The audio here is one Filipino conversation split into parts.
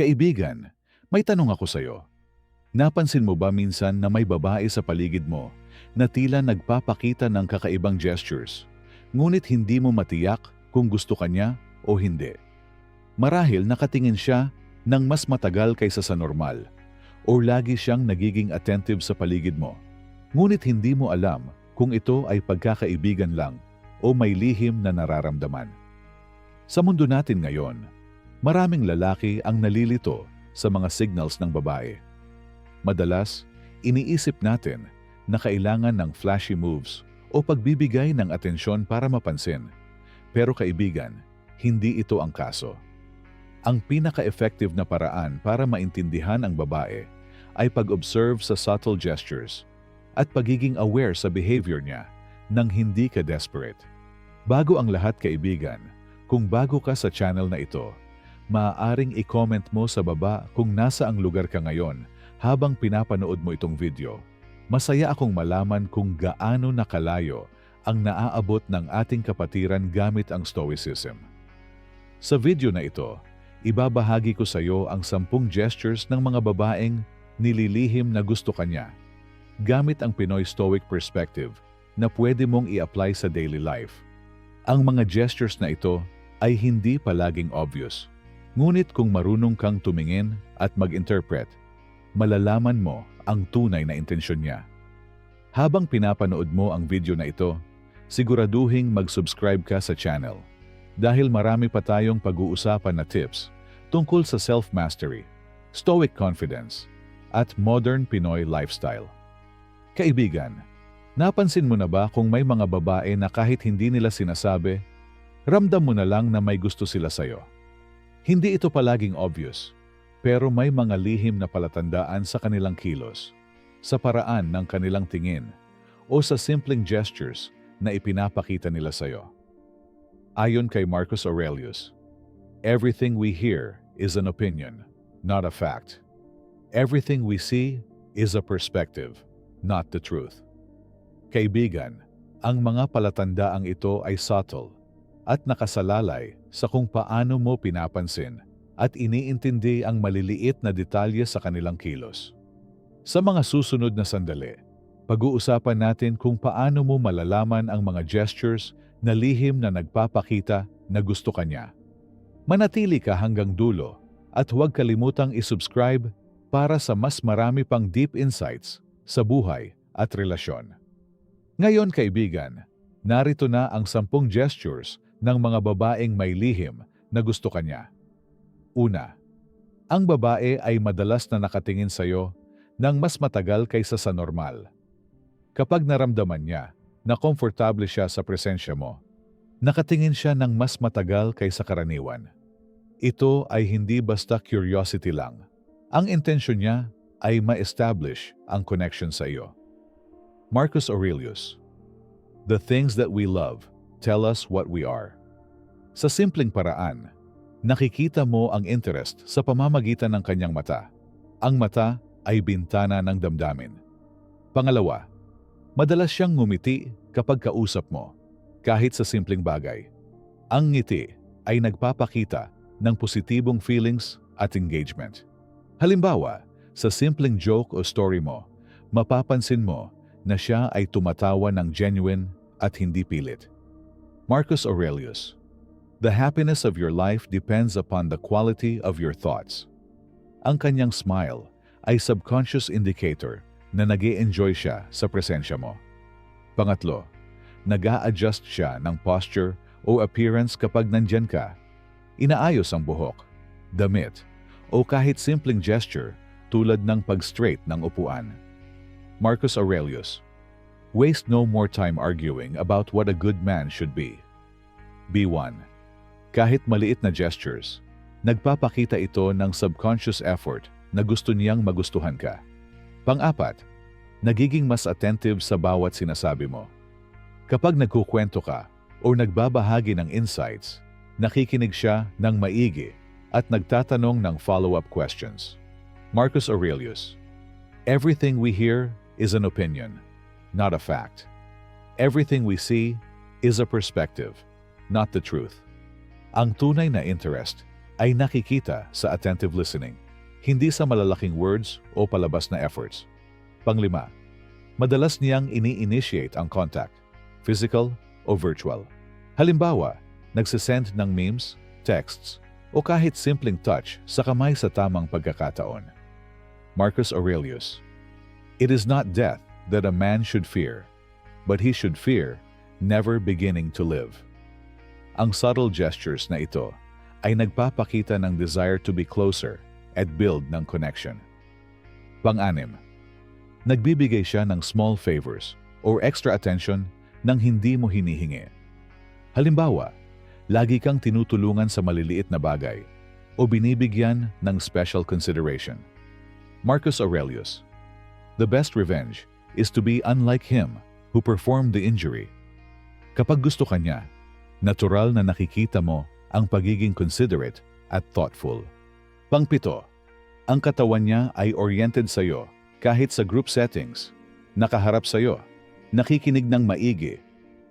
Kaibigan, may tanong ako sa'yo. Napansin mo ba minsan na may babae sa paligid mo na tila nagpapakita ng kakaibang gestures, ngunit hindi mo matiyak kung gusto ka niya o hindi? Marahil nakatingin siya ng mas matagal kaysa sa normal o lagi siyang nagiging attentive sa paligid mo. Ngunit hindi mo alam kung ito ay pagkakaibigan lang o may lihim na nararamdaman. Sa mundo natin ngayon, maraming lalaki ang nalilito sa mga signals ng babae. Madalas, iniisip natin na kailangan ng flashy moves o pagbibigay ng atensyon para mapansin. Pero kaibigan, hindi ito ang kaso. Ang pinaka-effective na paraan para maintindihan ang babae ay pag-observe sa subtle gestures at pagiging aware sa behavior niya nang hindi ka desperate. Bago ang lahat kaibigan, kung bago ka sa channel na ito, maaaring i-comment mo sa baba kung nasa ang lugar ka ngayon habang pinapanood mo itong video. Masaya akong malaman kung gaano nakalayo ang naaabot ng ating kapatiran gamit ang Stoicism. Sa video na ito, ibabahagi ko sa iyo ang sampung gestures ng mga babaeng nililihim na gusto kanya. Gamit ang Pinoy Stoic perspective na pwede mong i-apply sa daily life. Ang mga gestures na ito ay hindi palaging obvious. Ngunit kung marunong kang tumingin at mag-interpret, malalaman mo ang tunay na intensyon niya. Habang pinapanood mo ang video na ito, siguraduhing mag-subscribe ka sa channel dahil marami pa tayong pag-uusapan na tips tungkol sa self-mastery, stoic confidence, at modern Pinoy lifestyle. Kaibigan, napansin mo na ba kung may mga babae na kahit hindi nila sinasabi, ramdam mo na lang na may gusto sila sa'yo? Hindi ito palaging obvious, pero may mga lihim na palatandaan sa kanilang kilos, sa paraan ng kanilang tingin, o sa simpleng gestures na ipinapakita nila sa'yo. Ayon kay Marcus Aurelius, everything we hear is an opinion, not a fact. Everything we see is a perspective, not the truth. Kaibigan, ang mga palatandaang ito ay subtle at nakasalalay sa kung paano mo pinapansin at iniintindi ang maliliit na detalye sa kanilang kilos. Sa mga susunod na sandali, pag-uusapan natin kung paano mo malalaman ang mga gestures na lihim na nagpapakita na gusto ka niya. Manatili ka hanggang dulo at huwag kalimutang isubscribe para sa mas marami pang deep insights sa buhay at relasyon. Ngayon kaibigan, narito na ang sampung gestures ng mga babaeng may lihim na gusto kanya. Una, ang babae ay madalas na nakatingin sa iyo ng mas matagal kaysa sa normal. Kapag naramdaman niya na komportable siya sa presensya mo, nakatingin siya ng mas matagal kaysa karaniwan. Ito ay hindi basta curiosity lang. Ang intensyon niya ay ma-establish ang connection sa iyo. Marcus Aurelius The things that we love tell us what we are. Sa simpleng paraan, nakikita mo ang interest sa pamamagitan ng kanyang mata. Ang mata ay bintana ng damdamin. Pangalawa, madalas siyang ngumiti kapag kausap mo, kahit sa simpleng bagay. Ang ngiti ay nagpapakita ng positibong feelings at engagement. Halimbawa, sa simpleng joke o story mo, mapapansin mo na siya ay tumatawa ng genuine at hindi pilit. Marcus Aurelius The happiness of your life depends upon the quality of your thoughts. Ang kanyang smile ay subconscious indicator na nag enjoy siya sa presensya mo. Pangatlo, nag adjust siya ng posture o appearance kapag nandyan ka. Inaayos ang buhok, damit, o kahit simpleng gesture tulad ng pag-straight ng upuan. Marcus Aurelius Waste no more time arguing about what a good man should be. B1 kahit maliit na gestures, nagpapakita ito ng subconscious effort na gusto niyang magustuhan ka. Pang-apat, nagiging mas attentive sa bawat sinasabi mo. Kapag nagkukwento ka o nagbabahagi ng insights, nakikinig siya ng maigi at nagtatanong ng follow-up questions. Marcus Aurelius Everything we hear is an opinion, not a fact. Everything we see is a perspective, not the truth. Ang tunay na interest ay nakikita sa attentive listening, hindi sa malalaking words o palabas na efforts. Panglima, madalas niyang ini-initiate ang contact, physical o virtual. Halimbawa, nagsisend ng memes, texts, o kahit simpleng touch sa kamay sa tamang pagkakataon. Marcus Aurelius It is not death that a man should fear, but he should fear never beginning to live. Ang subtle gestures na ito ay nagpapakita ng desire to be closer at build ng connection. Pang-anim, nagbibigay siya ng small favors or extra attention nang hindi mo hinihingi. Halimbawa, lagi kang tinutulungan sa maliliit na bagay o binibigyan ng special consideration. Marcus Aurelius The best revenge is to be unlike him who performed the injury. Kapag gusto ka niya, natural na nakikita mo ang pagiging considerate at thoughtful. Pangpito, ang katawan niya ay oriented sa iyo kahit sa group settings, nakaharap sa iyo, nakikinig ng maigi,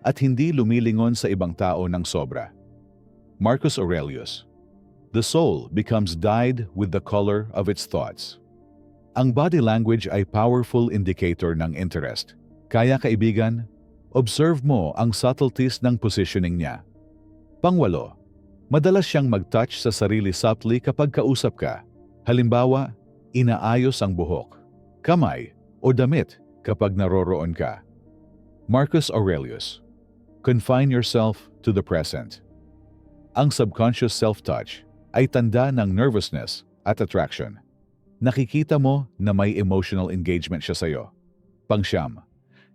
at hindi lumilingon sa ibang tao ng sobra. Marcus Aurelius The soul becomes dyed with the color of its thoughts. Ang body language ay powerful indicator ng interest. Kaya kaibigan, observe mo ang subtleties ng positioning niya. Pangwalo, madalas siyang mag-touch sa sarili subtly kapag kausap ka. Halimbawa, inaayos ang buhok, kamay, o damit kapag naroroon ka. Marcus Aurelius Confine yourself to the present. Ang subconscious self-touch ay tanda ng nervousness at attraction. Nakikita mo na may emotional engagement siya sa'yo. Pangsyam,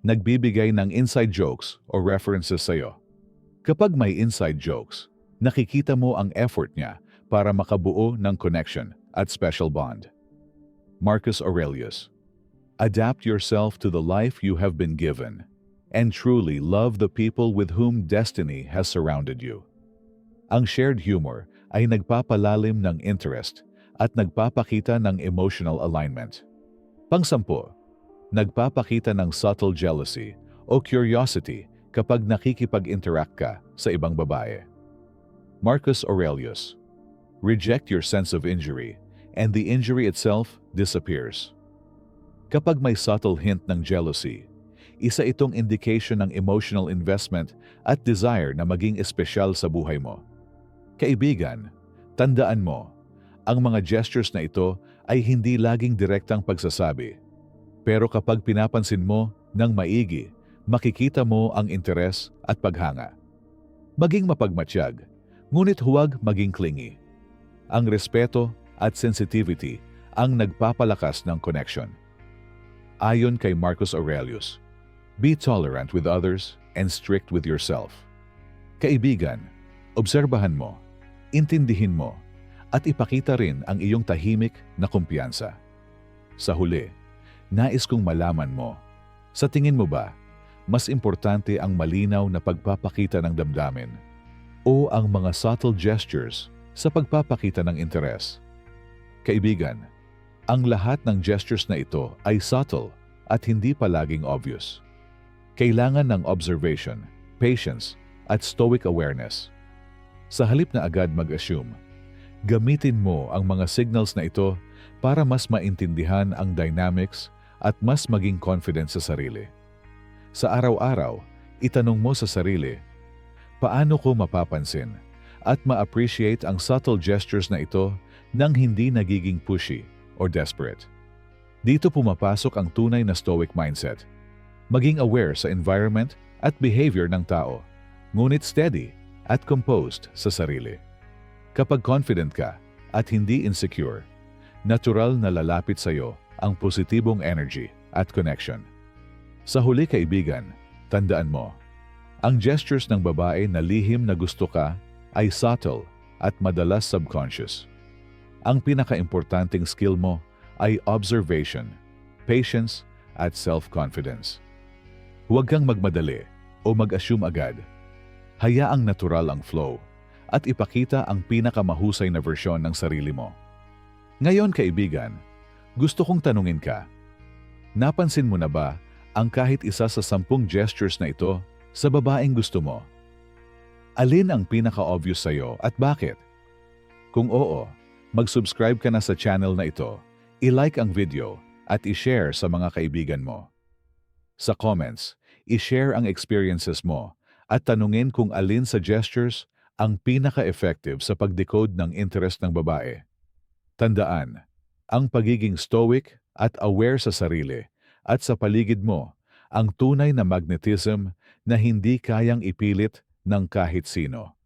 nagbibigay ng inside jokes o references sa'yo. Kapag may inside jokes, nakikita mo ang effort niya para makabuo ng connection at special bond. Marcus Aurelius Adapt yourself to the life you have been given, and truly love the people with whom destiny has surrounded you. Ang shared humor ay nagpapalalim ng interest at nagpapakita ng emotional alignment. Pangsampo, nagpapakita ng subtle jealousy o curiosity kapag nakikipag-interact ka sa ibang babae. Marcus Aurelius Reject your sense of injury and the injury itself disappears. Kapag may subtle hint ng jealousy, isa itong indication ng emotional investment at desire na maging espesyal sa buhay mo. Kaibigan, tandaan mo, ang mga gestures na ito ay hindi laging direktang pagsasabi. Pero kapag pinapansin mo ng maigi, makikita mo ang interes at paghanga. Maging mapagmatsyag, ngunit huwag maging clingy. Ang respeto at sensitivity ang nagpapalakas ng connection. Ayon kay Marcus Aurelius, be tolerant with others and strict with yourself. Kaibigan, obserbahan mo, intindihin mo, at ipakita rin ang iyong tahimik na kumpiyansa. Sa huli, nais kong malaman mo, sa tingin mo ba, mas importante ang malinaw na pagpapakita ng damdamin o ang mga subtle gestures sa pagpapakita ng interes? Kaibigan, ang lahat ng gestures na ito ay subtle at hindi palaging obvious. Kailangan ng observation, patience, at stoic awareness. Sa halip na agad mag-assume, gamitin mo ang mga signals na ito para mas maintindihan ang dynamics at mas maging confident sa sarili. Sa araw-araw, itanong mo sa sarili, paano ko mapapansin at ma-appreciate ang subtle gestures na ito nang hindi nagiging pushy or desperate. Dito pumapasok ang tunay na stoic mindset. Maging aware sa environment at behavior ng tao, ngunit steady at composed sa sarili. Kapag confident ka at hindi insecure, natural na lalapit sa iyo ang positibong energy at connection. Sa huli kaibigan, tandaan mo, ang gestures ng babae na lihim na gusto ka ay subtle at madalas subconscious. Ang pinakaimportanteng skill mo ay observation, patience, at self-confidence. Huwag kang magmadali o mag-assume agad. Hayaang natural ang flow at ipakita ang pinakamahusay na versyon ng sarili mo. Ngayon kaibigan, gusto kong tanungin ka, napansin mo na ba ang kahit isa sa sampung gestures na ito sa babaeng gusto mo? Alin ang pinaka-obvious sa'yo at bakit? Kung oo, mag-subscribe ka na sa channel na ito, i-like ang video, at i-share sa mga kaibigan mo. Sa comments, i-share ang experiences mo at tanungin kung alin sa gestures ang pinaka-effective sa pag-decode ng interest ng babae. Tandaan, ang pagiging stoic at aware sa sarili at sa paligid mo ang tunay na magnetism na hindi kayang ipilit ng kahit sino.